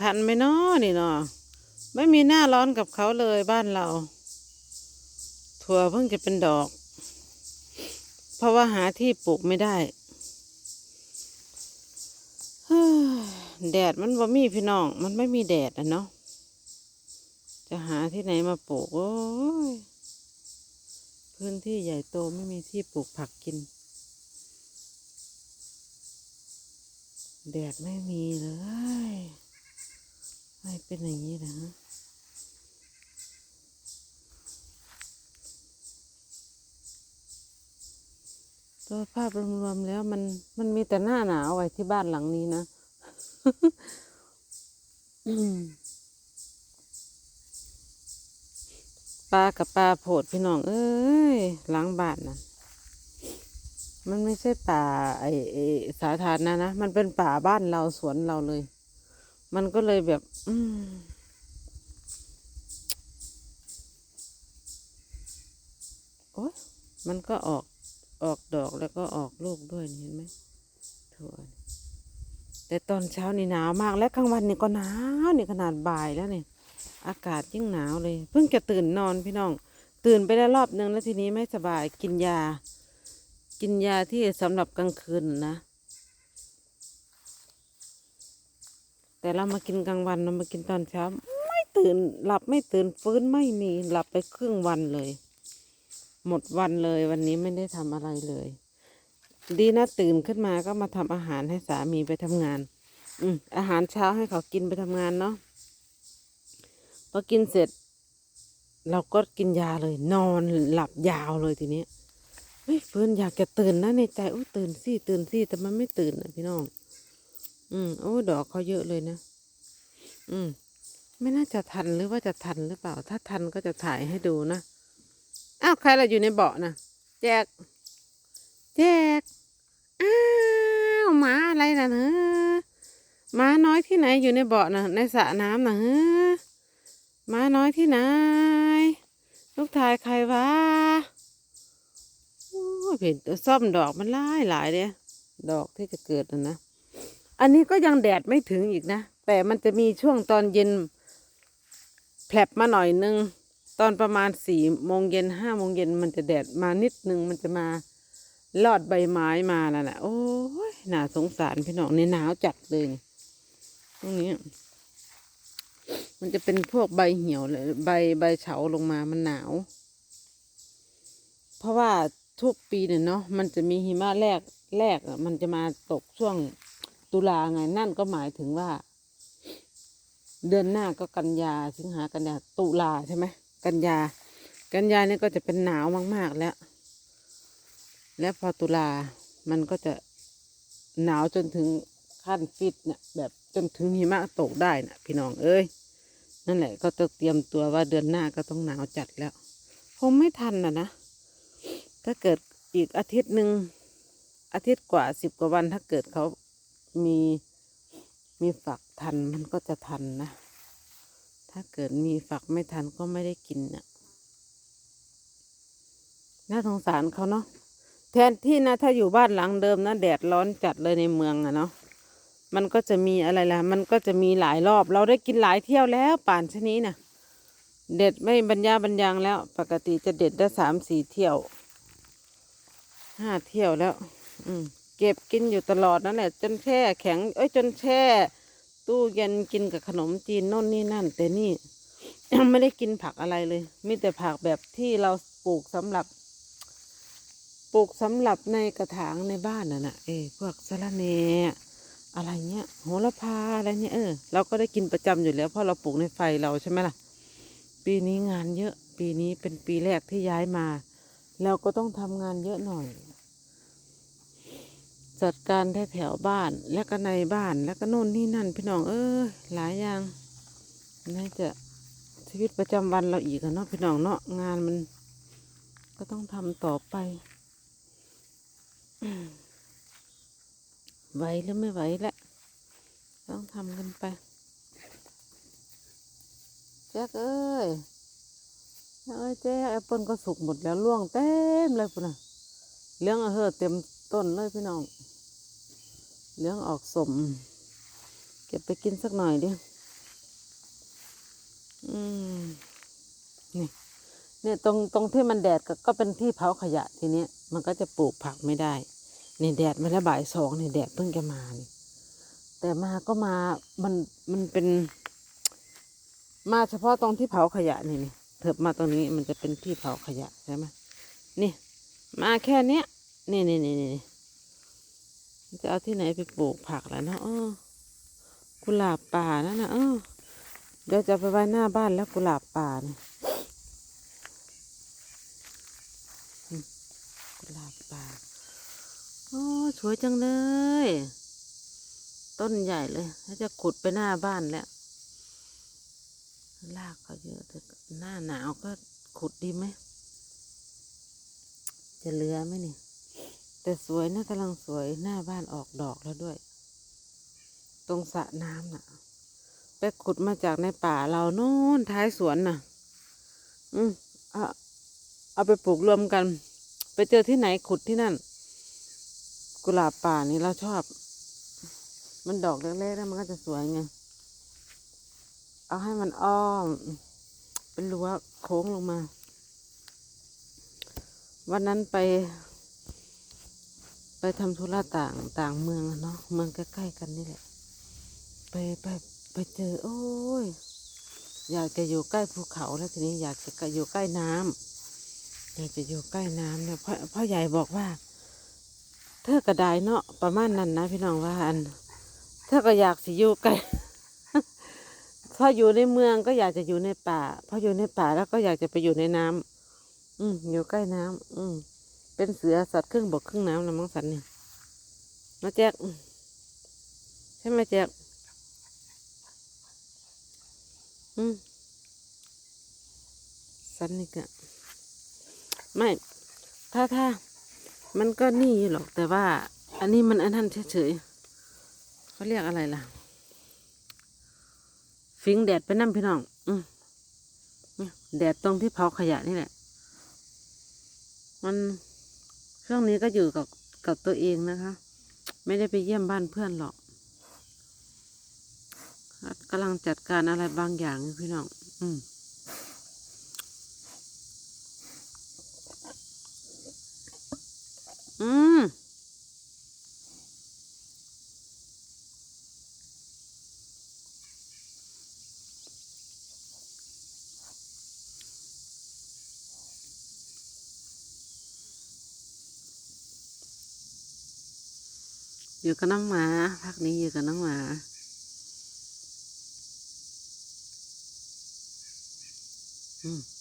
ทันไหมนาะนี่เนาะไม่มีหน้าร้อนกับเขาเลยบ้านเรา ถั่วเพิ่งจะเป็นดอก เพราะว่าหาที่ปลูกไม่ได้แดดมันบ่มีพี่น้อง มันไม่มีแดดอะเนาะจะหาที่ไหนมาปลูกโอ้ยพื้นที่ใหญ่โตไม่มีที่ปลูกผักกิน แดดไม่มีเลย ไม่เป็นอย่างนี้นะฮะตัวภาพรวมๆแล้วมันมันมีแต่หน้าหนาวไว้ที่บ้านหลังนี้นะปลากับปลาโผดพี่น้องเอ้ยหล้างบ้านนะมันไม่ใช่ป่าไอไอสาธารณะนะ มันเป็นป่าบ้านเราสวนเราเลย มันก็เลยแบบ อืมโอ๊ยมันก็ออกออกดอกแล้วก็ออกลูกด้วยเห็นไหมถั่วแต่ตอนเช้านี่หนาวมากและกลางวันนี่ก็หนาวนี่ขนาดบ่ายแล้วเนี่ยอากาศยิ่งหนาวเลย เพิ่งจะตื่นนอนพี่น้อง ตื่นไปได้รอบนึงแล้วทีนี้ไม่สบายกินยา กินยาที่สำหรับกลางคืนนะ แต่เรามากินกลางวันเรามากินตอนเช้า ไม่ตื่นหลับไม่ตื่นฟื้นไม่มีหลับไปครึ่งวันเลย หมดวันเลยวันนี้ไม่ได้ทำอะไรเลย ดีนะตื่นขึ้นมาก็มาทำอาหารให้สามีไปทำงาน อืมอาหารเช้าให้เขากินไปทำงานเนาะพอกินเสร็จ เราก็กินยาเลย นอนหลับยาวเลยทีนี้เฮ้ยเฟิร์นอยากจะตื่นนะในใจโอ้ยตื่นสิตื่นสิแต่มันไม่ตื่นนะพี่น้อง อืมโอ้ดอกเขาเยอะเลยนะ อืม ไม่น่าจะทันหรือว่าจะทันหรือเปล่า ถ้าทันก็จะถ่ายให้ดูนะอ้าวใครล่ะอยู่ในเบาะนะแจก แจกอ้าวหมาอะไรนะเฮ้หมาน้อยที่ไหนอยู่ในเบาะนะในสระน้ำนะเฮ้อม้าน้อยที่ไหน ลูกชายใครวะโอ้เห็นตัวซ่อมดอกมันหลายหลายเนี่ยดอกที่จะเกิดนะนะ อันนี้ก็ยังแดดไม่ถึงอีกนะ แต่มันจะมีช่วงตอนเย็นแผลบมาหน่อยนึง ตอนประมาณสี่โมงเย็นห้าโมงเย็นมันจะแดดมานิดนึง มันจะมาลอดใบไม้มาแล้วนะโอ้ยน่าสงสารพี่น้องในหนาวจัดเลยตรงนี้ มันจะเป็นพวกใบเหี่ยวเลยใบใบเฉาลงมามันหนาว เพราะว่าทุกปีเนี่ยเนาะมันจะมีหิมะแรกแรกอะมันจะมาตกช่วง ตุลาไงนั่นก็หมายถึงว่า เดือนหน้าก็กันยาสิงหากันยาตุลาใช่ไหมกันยา กันยาเนี่ยก็จะเป็นหนาวมาก ๆ แล้ว และพอตุลามันก็จะหนาวจนถึงขั้นฟิตเนี่ยแบบจนถึงหิมะตกได้นะพี่น้องเอ้ยนั่นแหละก็ต้องเตรียมตัวว่าเดือนหน้าก็ต้องหนาวจัดแล้วคงไม่ทันนะนะถ้าเกิดอีกอาทิตย์หนึ่งอาทิตย์กว่าสิบกว่าวันถ้าเกิดเขา มีมีฝักทันมันก็จะทันนะ ถ้าเกิดมีฝักไม่ทันก็ไม่ได้กินน่ะน่าสงสารเขาเนาะแทนที่นะถ้าอยู่บ้านหลังเดิมนะแดดร้อนจัดเลยในเมืองอะเนาะมันก็จะมีอะไรล่ะ มันก็จะมีหลายรอบ เราได้กินหลายเที่ยวแล้วป่านชนี้นะ่ะ เด็ดไม่บรรยาบรรยังแล้ว ปกติจะเด็ดได้สามสี่เที่ยวห้าเที่ยวแล้ว อืม เก็บกินอยู่ตลอดนั่นแหละจนแช่แข็ง เอ้ยจนแช่ ตู้เย็นกินกับขนมจีนน่นนี่นั่น แต่นี่ไม่ได้กินผักอะไรเลย มีแต่ผักแบบที่เราปลูกสำหรับ ปลูกสำหรับในกระถางในบ้านน่ะนะเออพวกสะระแหน่อะไรเงี้ยโหระพาอะไรเนี่ยเออเราก็ได้กินประจำอยู่แล้วเพราะเราปลูกในไฟเราใช่ไหมล่ะ ปีนี้งานเยอะ ปีนี้เป็นปีแรกที่ย้ายมา เราก็ต้องทำงานเยอะหน่อย จัดการแถวบ้านแล้วก็ในบ้านแล้วก็โน่นนี่นั่น พี่น้องเออหลายอย่างน่าจะชีวิตประจำวันเราอีกเนาะพี่น้องเนาะงานมัน ก็ต้องทำต่อไปไหวหรือไม่ไหวละต้องทำกันไปแจ๊กเอ้ยแจ๊กเอ้ยแจ๊กแอปเปิลก็สุกหมดแล้วร่วงเต็มเลยพุ่นนะเลี้ยงเอเถอะเต็ม ต้นเลยพี่น้องเลี้ยงออกสมแกก็บไปกินสักหน่อยดิอืมนี่เนี่ยตรงตรงที่มันแดดก็ก็เป็นที่เผาขยะทีเนี้ยมันก็จะปลูกผักไม่ได้นี่แดดมาแล้วบ่ายสองนี่แดดเพิ่งจะมานี่แต่มาก็มามันมันเป็น มาเฉพาะตรงที่เผาขยะนี่นี่เถิบมาตรงนี้มันจะเป็นที่เผาขยะใช่ไหมนี่ มาแค่เนี้ย นี่นี่นี่นี่จะเอาที่ไหนไปปลูกผักแล้วเนาะอ้อกุหลาบป่านั่นนะเออเดี๋ยวจะไปไว้หน้าบ้านแล้วกุหลาบป่าเนี่ยกุหลาบป่าโอ้สวยจังเลย ต้นใหญ่เลยถ้าจะขุดไปหน้าบ้านแล้วรากเขาเยอะแต่หน้าหนาวก็ขุดดีไหม จะเลือไหมนี่ แต่สวยนะกำลังสวยหน้าบ้านออกดอกแล้วด้วย ตรงสระน้ำน่ะ ไปขุดมาจากในป่าเราโน่นท้ายสวนน่ะ อืมเอาเอาไปปลูกรวมกัน ไปเจอที่ไหนขุดที่นั่น กุหลาบป่านี่เราชอบ มันดอกเล็กๆแล้วมันก็จะสวยไง เอาให้มันอ้อม เป็นรั้วโค้งลงมา วันนั้นไป ไปทำธุระต่างต่างเมืองเนาะเมืองใกล้ๆกันนี่แหละ ไปไปไปเจอ โอ้ย อยากจะอยู่ใกล้ภูเขาแล้วทีนี้อยากจะอยู่ใกล้น้ำอยากจะอยู่ใกล้น้ำเนี่ยพ่อพ่อใหญ่บอกว่า เธอก็ไดเนาะประมาณนั้นนะพี่น้องว่าอันเธอก็อยากสิอยู่ใกล้พออยู่ในเมืองก็อยากจะอยู่ในป่าพออยู่ในป่าแล้วก็อยากจะไปอยู่ในน้ำอืมอยู่ใกล้น้ำอืม เป็นเสือสัตว์ครึ่งบกครึ่งน้ำนะมังสันนี่มาแจ๊กใช่ไหมแจ๊กอืมสันนี่กะไม่ ถ้าถ้ามันก็นี่หรอกแต่ว่า อันนี้มันอันนั้นเฉยๆเขาเรียกอะไรล่ะฟิงแดดไปนั่นพี่น้อง อืมแดดตรงที่เผาขยะนี่แหละ มัน ช่วงนี้ก็อยู่กับกับตัวเองนะคะ ไม่ได้ไปเยี่ยมบ้านเพื่อนหรอกกำลังจัดการอะไรบางอย่างพี่น้อง อืมอืม อยู่กับน้องหมาพักนี้อยู่กับน้องหมาอืม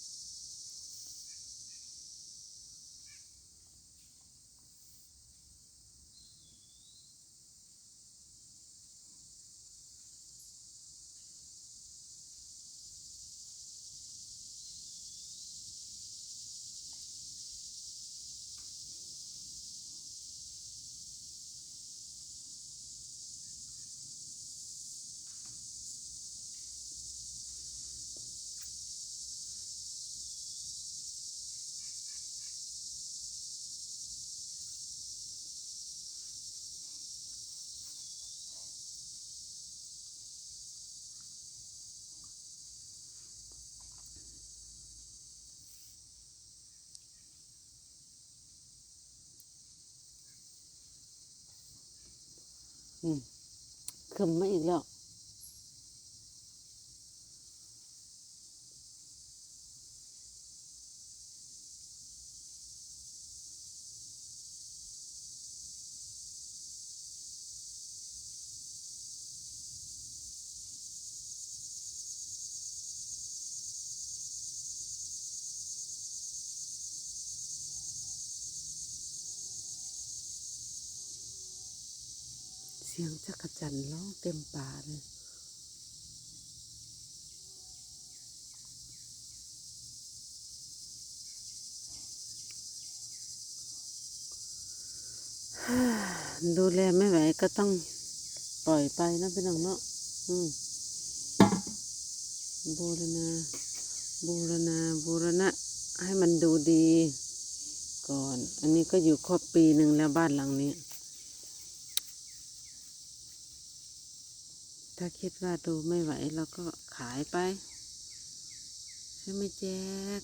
อืมขึ้นมาอีกแล้ว สียงจักรจันทร์ร้องเต็มป่าเลยดูแลไม่ไหวก็ต้องปล่อยไปนะพี่น้องเนาะอืมบูรณา บูรณา บูรณะ ให้มันดูดี ก่อน อันนี้ก็อยู่ครบปีหนึ่งแล้วบ้านหลังนี้ ถ้าคิดว่าดูไม่ไหวเราก็ขายไปใช่ไหมแจ๊ก